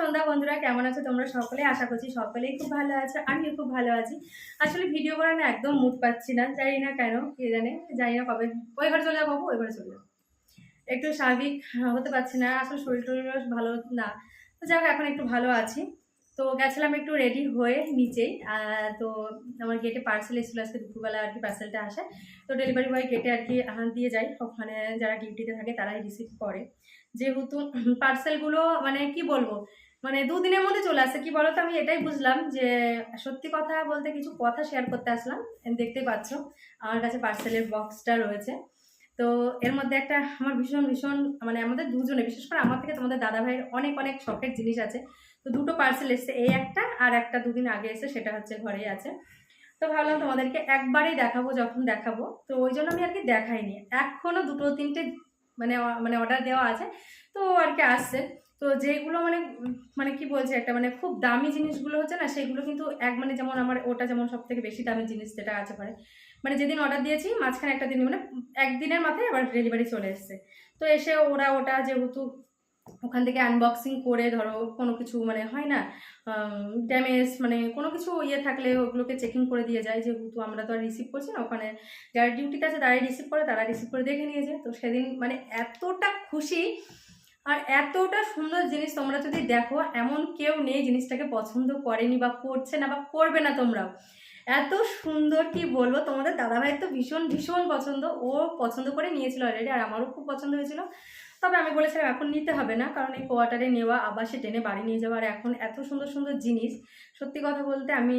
সন্ধ্যা বন্ধুরা, কেমন আছো তোমরা সকলে? আশা করছি সকলেই খুব ভালো আছে, আমিও খুব ভালো আছি। আসলে ভিডিও করার না একদম মুড পাচ্ছি না, জানি না কেন, কে জানে, জানি না কবে। ওই ঘরে চলে যাব, ওই ঘরে চলে যাব। একটু স্বাভাবিক হতে পারছি না, আসলে শরীর টরীর ভালো না। তো যাক এখন একটু ভালো আছি। তো গেছিলাম একটু রেডি হয়ে নিচেই তো আমার গেটে পার্সেল এসেছিল আজকে দুপুরবেলা আর কি পার্সেলটা আসে তো ডেলিভারি বয় গেটে আর কি দিয়ে যায়। ওখানে যারা ডিউটিতে থাকে তারাই রিসিভ করে। যেহেতু পার্সেলগুলো মানে কি বলব মানে দুদিনের মধ্যে চলে আসে। কি বলতো, আমি এটাই বুঝলাম যে সত্যি কথা বলতে কিছু কথা শেয়ার করতে আসলাম। দেখতেই পাচ্ছ, আমার কাছে পার্সেলের বক্সটা রয়েছে। তো এর মধ্যে একটা আমার ভীষণ ভীষণ মানে আমাদের দুজনে, বিশেষ করে আমার থেকে তোমাদের দাদা ভাইয়ের অনেক অনেক শখের জিনিস আছে। তো দুটো পার্সেল এসছে, এই একটা আর একটা দুদিন আগে এসে সেটা হচ্ছে ঘরেই আছে। তো ভাবলাম তোমাদেরকে একবারেই দেখাবো যখন দেখাবো। তো ওই জন্য আমি আর কি দেখাইনি। এখনও দুটো তিনটে মানে মানে অর্ডার দেওয়া আছে। তো আর কি আসছে। তো যেগুলো মানে মানে কি বলছে একটা মানে খুব দামি জিনিসগুলো হচ্ছে না, সেগুলো কিন্তু এক মানে যেমন আমার ওটা যেমন সব থেকে বেশি দামি জিনিস যেটা আছে ঘরে। মানে যেদিন অর্ডার দিয়েছি, মাঝখানে একটা দিন মানে একদিনের মাথায় আবার ডেলিভারি চলে এসছে। তো এসে ওরা ওটা যেহেতু ওখান থেকে আনবক্সিং করে ধরো কোনো কিছু মানে হয় না ড্যামেজ মানে কোনো কিছু ইয়ে থাকলে ওগুলোকে চেকিং করে দিয়ে যায়। যেহেতু আমরা তো আর রিসিভ করছি না, ওখানে যারা ডিউটিতে আছে তারাই রিসিভ করে, তারা রিসিভ করে দেখে নিয়েছে তো সেদিন মানে এতটা খুশি আর এতটা সুন্দর জিনিস তোমরা যদি দেখো, এমন কেউ নেই জিনিসটাকে পছন্দ করেনি বা করছে না বা করবে না তোমরাও। এত সুন্দর কি বলব, তোমাদের দাদাভাই তো ভীষণ ভীষণ পছন্দ। ও পছন্দ করে নিয়েছিল অলরেডি আর আমারও খুব পছন্দ হয়েছিল। তবে আমি বলেছিলাম এখন নিতে হবে না কারণ এই কোয়ার্টারে নেওয়া আবার সে টেনে বাড়ি নিয়ে যাওয়া আর এখন এত সুন্দর সুন্দর জিনিস সত্যি কথা বলতে আমি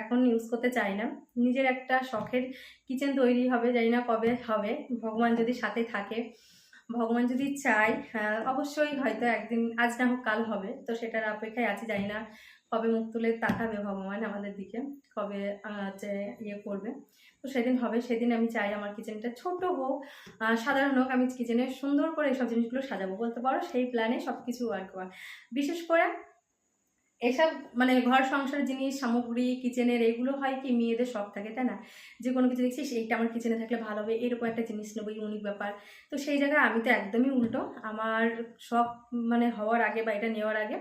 এখন ইউজ করতে চাই না। নিজের একটা শখের কিচেন তৈরি হবে জানি না কবে হবে ভগবান যদি সাথে থাকে ভগবান যদি চাই হ্যাঁ, অবশ্যই হয়তো একদিন আজ না হোক কাল হবে তো সেটার অপেক্ষায় আছি জানি না কবে মুখ তুলে তাকাবে ভগবান আমাদের দিকে কবে হচ্ছে ইয়ে করবে। তো সেদিন হবে, সেদিন আমি চাই আমার কিচেনটা ছোট হোক। সাধারণ হোক, আমি কিচেনে সুন্দর করে এইসব জিনিসগুলো সাজাবো, বলতে পারো, সেই প্ল্যানে সব কিছু করা। বিশেষ করে এসব মানে ঘর সংসার জিনিস, সামগ্রী কিচেনের এগুলো হয় কি, মেয়েদের শখ থাকে, তাই না? যে কোনো কিছু দেখছিস, এইটা আমার কিচেনে থাকলে ভালো হবে, এরকম একটা জিনিস নেব ইউনিক ব্যাপার। তো সেই জায়গায় আমি তো একদমই উল্টো। আমার শখ মানে হওয়ার আগে বা এটা নেওয়ার আগে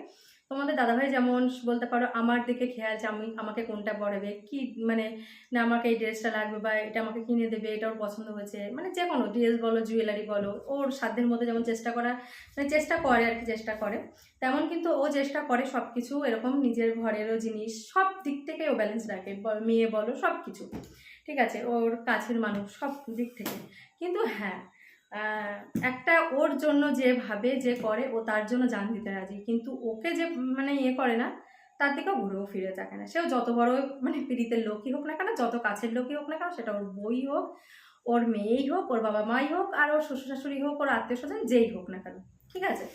তোমাদের দাদাভাই যেমন বলতে পারো আমার দিকে খেয়াল যে আমি, আমাকে কোনটা পড়বে, কি মানে না আমাকে এই ড্রেসটা লাগবে বা এটা আমাকে কিনে দেবে, এটা ওর পছন্দ হয়েছে মানে যে কোনো ড্রেস বলো, জুয়েলারি বলো, ওর সাধ্যের মধ্যে যেমন চেষ্টা করা মানে চেষ্টা করে আর কি, চেষ্টা করে। তেমন কিন্তু ও চেষ্টা করে সব কিছু এরকম নিজের ঘরেরও জিনিস, সব দিক থেকে ও ব্যালেন্স রাখে মেয়ে বলো সব কিছু ঠিক আছে, ওর কাছের মানুষ সব দিক থেকে। কিন্তু হ্যাঁ একটা ওর জন্য যে ভাবে, যে করে, ও তার জন্য জান দিতে রাজি। কিন্তু ওকে যে মানে ইয়ে করে না, তার দিকেও ঘুরেও ফিরে থাকে না। সেও যত বড় মানে পীড়িতের লোকই হোক না কেন, যত কাছের লোকই হোক না কেন, সেটা ওর বই হোক, ওর মেয়েই হোক, ওর বাবা মাই হোক, আর ওর শ্বশুর শাশুড়ি হোক, ওর আত্মীয় স্বজন যেই হোক না কেন। ঠিক আছে?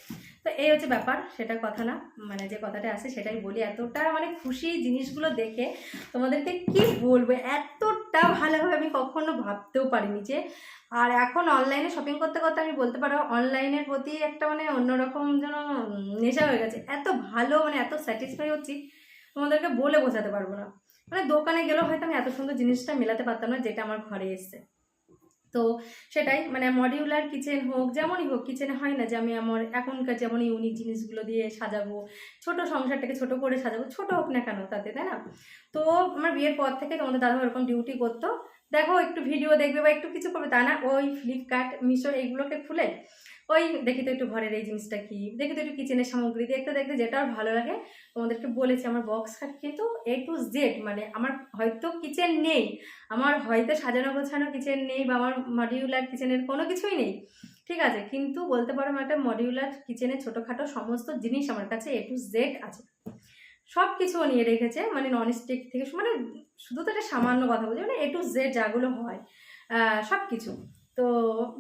তো এই হচ্ছে ব্যাপার, সেটা কথা না। মানে যে কথাটা আছে সেটাই বলি। এতটা মানে খুশি জিনিসগুলো দেখে তোমাদেরকে কি বলব? এতটা ভালোভাবে আমি কখনো ভাবতেও পারিনি যে, আর এখন অনলাইনে শপিং করতে করতে আমি বলতে পারো অনলাইনের প্রতি একটা মানে অন্যরকম যেন নেশা হয়ে গেছে। এত ভালো মানে এত স্যাটিসফাই হচ্ছি, তোমাদেরকে বলে বোঝাতে পারব না। মানে দোকানে গেলেও হয়তো আমি এত সুন্দর জিনিসটা মেলাতে পারতাম না যেটা আমার ঘরে এসছে। তো সেটাই মানে মডিউলার কিচেন হোক, যেমনই হোক কিচেনে হয় না যে আমি আমার এখনকার যেমন ইউনিক জিনিসগুলো দিয়ে সাজাবো, ছোট সংসারটাকে ছোট করে সাজাবো, ছোট হোক না কেন তাতে, তাই না? তো আমার বিয়ের পর থেকে তোমাদের দাদা ওরকম ডিউটি করতো। দেখো একটু ভিডিও দেখবে বা একটু কিছু করবে, তা না, ওই ফ্লিপকার্ট মিশো এইগুলোকে খুলে ওই দেখি তো একটু ঘরের এই জিনিসটা কি? দেখি তো একটু কিচেনের সামগ্রী দেখতে দেখতে, যেটা আর ভালো লাগে। তোমাদেরকে বলেছি, আমার বক্স খাট কিন্তু এ টু জেড মানে আমার হয়তো কিচেন নেই। আমার হয়তো সাজানো গোছানো কিচেন নেই বা আমার মডিউলার কিচেনের কোনো কিছুই নেই। ঠিক আছে, কিন্তু বলতে পারো আমার একটা মডিউলার কিচেনের ছোটোখাটো সমস্ত জিনিস আমার কাছে এ টু জেড আছে। সব কিছু নিয়ে রেখেছে মানে নন স্টিক থেকে মানে শুধু তো একটা সামান্য কথা বলছি মানে এ টু জেড যাগুলো হয় সব কিছু তো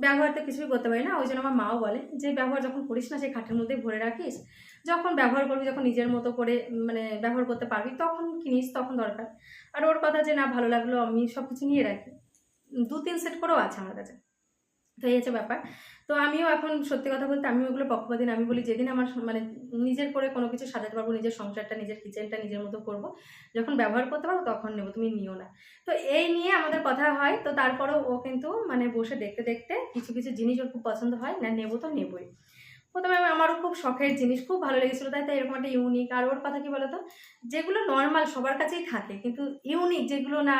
ব্যবহার তো কিছুই করতে পারি না, ওই জন্য আমার মাও বলে যে ব্যবহার যখন করিস না সেই খাটের মধ্যেই ভরে রাখিস। যখন ব্যবহার করবি, যখন নিজের মতো করে মানে ব্যবহার করতে পারবি, তখন কিনিস, তখন দরকার। আর ওর কথা যে না ভালো লাগল, আমি সব কিছু নিয়ে রাখি। দু তিন সেট করেও আছে আমার কাছে। তো এই হচ্ছে ব্যাপার। তো আমিও এখন সত্যি কথা বলতে আমি ওগুলো পক্ষপাতিন আমি বলি যেদিন আমার মানে নিজের করে কোনো কিছু সাজাতে পারব, নিজের সংসারটা, নিজের কিচেনটা নিজের মতো করব, যখন ব্যবহার করতে পারব তখন নেব, তুমি নিও না। তো এই নিয়ে আমাদের কথা হয়। তো তারপরেও ও কিন্তু মানে বসে দেখতে দেখতে কিছু কিছু জিনিস ওর খুব পছন্দ হয়। না নেব তো নেবই। প্রথমে আমারও খুব শখের জিনিস, খুব ভালো লেগেছিলো। তাই তাই এরকম একটা ইউনিক আর ওর কথা কি বলতো? যেগুলো নর্মাল সবার কাছেই থাকে, কিন্তু ইউনিক যেগুলো না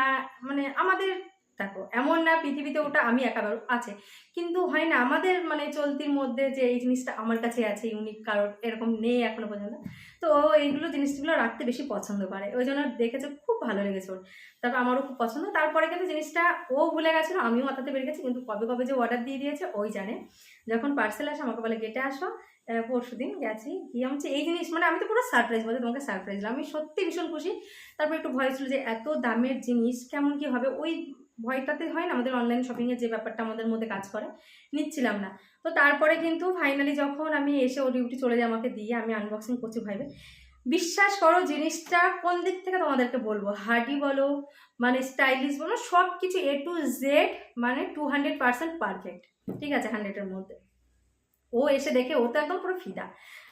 মানে আমাদের দেখো, এমন না পৃথিবীতে ওটা আমি একা আছে। কিন্তু হয় না, আমাদের মানে চলতির মধ্যে যে এই জিনিসটা আমার কাছে আছে ইউনিক কারোর এরকম নেই এখনও পর্যন্ত, তো ও এইগুলো জিনিসগুলো রাখতে বেশি পছন্দ করে। ওই জন্য দেখেছে, খুব ভালো লেগেছে ওর। তারপর আমারও খুব পছন্দ। তারপরে কিন্তু জিনিসটা ও ভুলে গেছিল, আমিও মাথাতে বেড়ে গেছি, কিন্তু কবে কবে যে অর্ডার দিয়ে দিয়েছে, ওই জানে। যখন পার্সেল আসে, আমাকে বলে, গেটে আসো পরশু দিন গেছি। গিয়ে আমি এই জিনিস মানে আমি তো পুরো সারপ্রাইজ বলতে তোমাকে সারপ্রাইজ দিলাম। আমি সত্যি ভীষণ খুশি। তারপর একটু ভয় ছিল যে এত দামের জিনিস কেমন কি হবে? ওই ভয়টাতে হয় না? আমাদের অনলাইন শপিংয়ের যে ব্যাপারটা আমাদের মধ্যে কাজ করে, নিচ্ছিলাম না। তো তারপরে কিন্তু ফাইনালি যখন আমি এসে ও ডিউটি চলে যাই আমাকে দিয়ে, আমি আনবক্সিং করছি ভাইবে। বিশ্বাস করো, জিনিসটা কোন দিক থেকে তোমাদেরকে বলব? হার্ডি বলো মানে স্টাইলিশ বলো সব কিছু এ টু জেড মানে টু হান্ড্রেড পারফেক্ট ঠিক আছে হান্ড্রেডের মধ্যে। ও এসে দেখে, ও তো একদম পুরো ফিদা।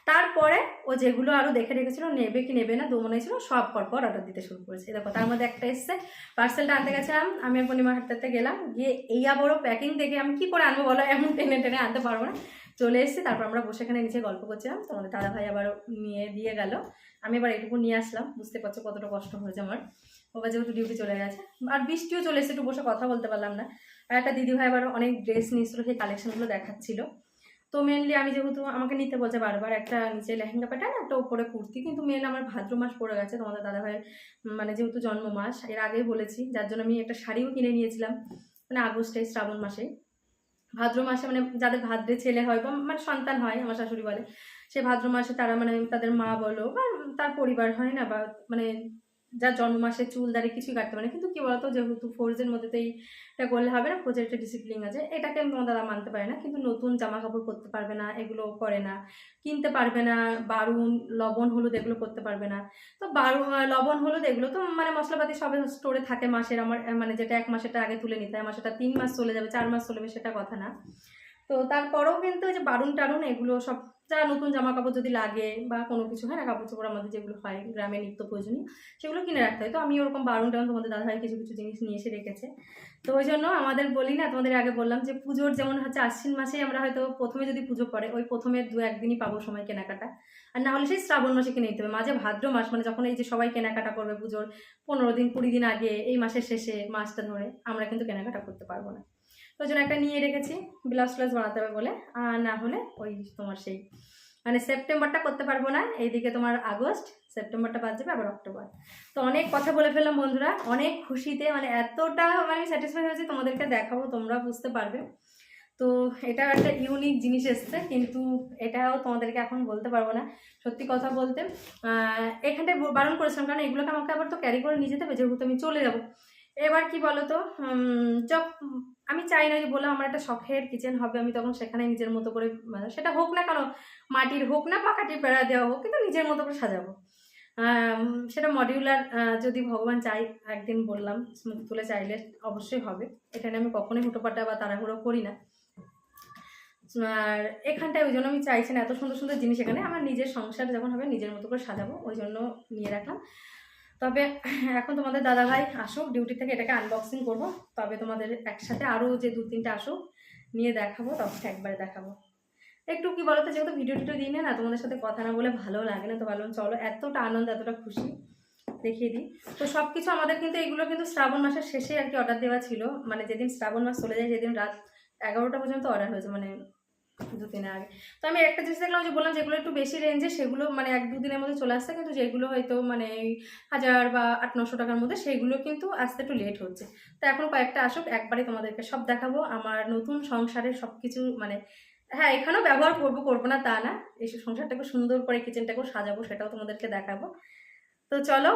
তারপরে ও যেগুলো আরও দেখে রেখেছিল, নেবে কি নেবে না দু মনে ছিল, সব পর পর অর্ডার দিতে শুরু করেছে। এই দেখো, তার মধ্যে একটা এসছে পার্সেলটা আনতে গেছিলাম, আমি পূর্ণিমা হাঁটতে গেলাম, গিয়ে এইয়া বড় প্যাকিং দেখে আমি কি করে আনব বলো, এমন টেনে টেনে আনতে পারব না। চলে এসেছি, তারপর আমরা বসে এখানে নিচে গল্প করছিলাম তোমাদের দাদা ভাই আবার নিয়ে দিয়ে গেল। আমি এবার এটুকু নিয়ে আসলাম, বুঝতে পারছ কতটা কষ্ট হয়েছে আমার। বাবা যেহেতু ডিউটি চলে গেছে, আর বৃষ্টিও চলে এসে একটু বসে কথা বলতে পারলাম না। আর একটা দিদি ভাই আবার অনেক ড্রেস নিয়েছিল, সেই কালেকশনগুলো দেখাচ্ছিল। তো মেনলি আমি যেহেতু আমাকে নিতে বলছে বারবার একটা নিচে লেহেঙ্গা প্যাটার্ন একটা উপরে কুর্তি, কিন্তু মেন আমার ভাদ্র মাস পড়ে গেছে, তোমাদের দাদা ভাইয়ের মানে যেহেতু জন্ম মাস, এর আগেই বলেছি, যার জন্য আমি একটা শাড়িও কিনে নিয়েছিলাম মানে আগস্টে, শ্রাবণ মাসে ভাদ্র মাসে মানে যাদের ভাদ্রে ছেলে হয় বা মানে সন্তান হয়, আমার শাশুড়ি বলে, সে ভাদ্র মাসে তারা মানে তাদের মা বলো বা তার পরিবার হয় না বা মানে যার জন্ম মাসে চুল দাড়ি কিছুই কাটতে পারে। কিন্তু কি বলতো, যেহেতু ফোর্সের মধ্যে তো এইটা করলে হবে না ফোর্সের একটা ডিসিপ্লিন আছে। এটাকে তোমার দাদা মানতে পারে না, কিন্তু নতুন জামা কাপড় করতে পারবে না এগুলো করে না। কিনতে পারবে না, বারুন, লবণ, হলুদ এগুলো করতে পারবে না। তো বারু লবণ, হলুদ এগুলো তো মানে মশলাপাতি সবে স্টোরে থাকে মাসের। আমার মানে যেটা এক মাসেরটা আগে তুলে নিতে হয় মাসেটা তিন মাস চলে যাবে, চার মাস চলে যাবে, সেটা কথা না। তো তারপরেও কিন্তু যে বারুন টারুন এগুলো সব, যা নতুন জামা কাপড় যদি লাগে বা কোনো কিছু, হয় না কাপড় চোপড় আমাদের যেগুলো হয়, গ্রামে নিত্য প্রয়োজনীয়, সেগুলো কিনে রাখতে হয়। তো আমি ওরকম বারুন টারুন তোমাদের দাদাভাই কিছু কিছু জিনিস নিয়ে এসে রেখেছে। তো ওই জন্য আমাদের বলি না, তোমাদের আগে বললাম যে পুজোর যেমন হচ্ছে আশ্বিন মাসে আমরা হয়তো প্রথমে যদি পুজো পড়ে, ওই প্রথমে দু একদিনই পাবো সময় কেনাকাটা। আর না হলে সেই শ্রাবণ মাসে কিনে নিতে হবে। মাঝে ভাদ্র মাস মানে যখন এই যে সবাই কেনাকাটা করবে পুজোর পনেরো দিন, কুড়ি দিন আগে, এই মাসের শেষে মাসটা ধরে, আমরা কিন্তু কেনাকাটা করতে পারব না। ওই জন্য একটা নিয়ে রেখেছি ব্লাউজ ফ্লাউজ বানাতে হবে বলে। আর না হলে ওই তোমার সেই মানে সেপ্টেম্বরটা করতে পারব না এইদিকে তোমার আগস্ট সেপ্টেম্বরটা বাদ যাবে আবার অক্টোবর। তো অনেক কথা বলে ফেললাম বন্ধুরা অনেক খুশিতে মানে এতটা মানে স্যাটিসফাই হয়েছে তোমাদেরকে দেখাবো তোমরা বুঝতে পারবে। তো এটা একটা ইউনিক জিনিস এসছে কিন্তু এটাও তোমাদেরকে এখন বলতে পারব না সত্যি কথা বলতে। এখানটায় বারণ করেছিলাম কারণ এগুলোকে আমাকে আবার তো ক্যারি করে নিয়ে যেতে হবে যেহেতু আমি চলে যাব। এবার কি বলতো উম, যখ আমি চাই না যে বললাম আমার একটা শখের কিচেন হবে, আমি তখন সেখানে নিজের মতো করে মানে সেটা হোক না কেন, মাটির হোক না বা কাঠির বেড়া দেওয়া হোক, কিন্তু নিজের মতো করে সাজাবো। সেটা মডিউলার যদি ভগবান চাই, একদিন বললাম মুখ তুলে চাইলে অবশ্যই হবে। এখানে আমি কখনোই হুটোপাটা বা তাড়াহুড়ো করি না। আর এখানটায় ওই জন্য আমি চাইছি না, এত সুন্দর সুন্দর জিনিস এখানে, আমার নিজের সংসার যখন হবে, নিজের মতো করে সাজাবো, ওই জন্য নিয়ে রাখলাম। তবে এখন তোমাদের দাদাভাই আসুক ডিউটি থেকে এটাকে আনবক্সিং করব। তবে তোমাদের একসাথে আরও যে দু তিনটে আসুক, নিয়ে দেখাবো তখন একবারে দেখাবো। একটু কি বলতো, যেহেতু ভিডিও টিডিও দিই না তোমাদের সাথে কথা না বলে ভালো লাগে না, তো ভালো চলো, এতটা আনন্দ, এতটা খুশি দেখিয়ে দিই। তো সব কিছু আমাদের কিন্তু এগুলো কিন্তু শ্রাবণ মাসের শেষে আর কি অর্ডার দেওয়া ছিল। মানে যেদিন শ্রাবণ মাস চলে যায়, সেদিন রাত এগারোটা পর্যন্ত অর্ডার হয়েছে মানে দু দিনের আগে। তো আমি একটা জিনিস দেখলাম যে বললাম যেগুলো একটু বেশি রেঞ্জে সেগুলো মানে এক দু দিনের মধ্যে চলে আসছে, কিন্তু যেগুলো হয়তো মানে হাজার বা আট নশো টাকার মধ্যে সেগুলো কিন্তু আসতে একটু লেট হচ্ছে। তো এখন কয়েকটা আসুক একবারে তোমাদেরকে সব দেখাবো। আমার নতুন সংসারের সব কিছু মানে হ্যাঁ এখানেও ব্যবহার করব করব না তা না। এই সংসারটাকে সুন্দর করে কিচেনটাকেও সাজাবো, সেটাও তোমাদেরকে দেখাবো। তো চলো,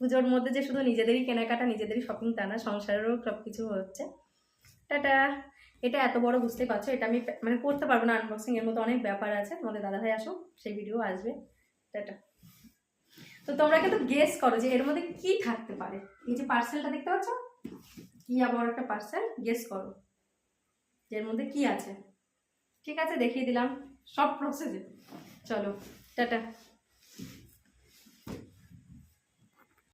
পুজোর মধ্যে যে শুধু নিজেদেরই কেনাকাটা, নিজেদেরই শপিং তা না, সংসারেরও সব কিছু হচ্ছে। টাটা! এটা এত বড় বুঝতেই পারছ, এটা আমি মানে করতে পারব না আনবক্সিং এর মতো অনেক ব্যাপার আছে। তোমাদের দাদাভাই আসো সেই ভিডিও আসবে। টাটা। তো তোমরা কিন্তু গেস করো যে এর মধ্যে কি থাকতে পারে। এই যে পার্সেলটা দেখতে পাচ্ছ? কি আবার একটা পার্সেল গেস করো যে এর মধ্যে কি আছে। ঠিক আছে, দেখিয়ে দিলাম। সব প্রসেসে চলো, টাটা।